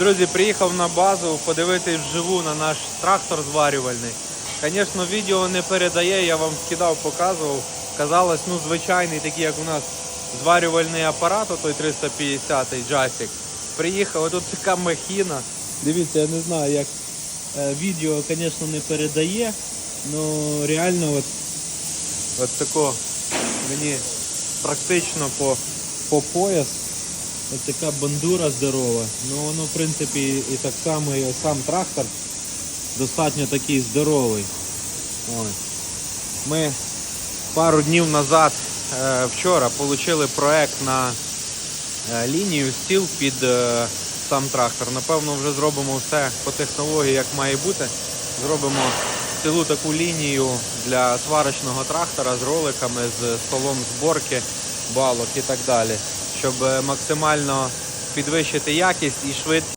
Друзі, приїхав на базу подивитись вживу на наш трактор зварювальний. Звісно, відео не передає, я вам скидав, показував. Казалось, ну звичайний, такий, як у нас зварювальний апарат, той 350-й джасик. Приїхав, тут така махіна. Дивіться, я не знаю, як е, відео, звісно, не передає, але реально от, от тако мені практично по, по пояс. Ось така бандура здорова. Ну воно в принципі і так само і сам трактор достатньо такий здоровий. Ось. Ми пару днів назад, е, вчора, отримали проект на е, лінію стіл під е, сам трактор. Напевно, вже зробимо все по технології, як має бути. Зробимо цілу таку лінію для сварочного трактора з роликами, з столом зборки балок і так далі, щоб е, максимально підвищити якість і швидкість.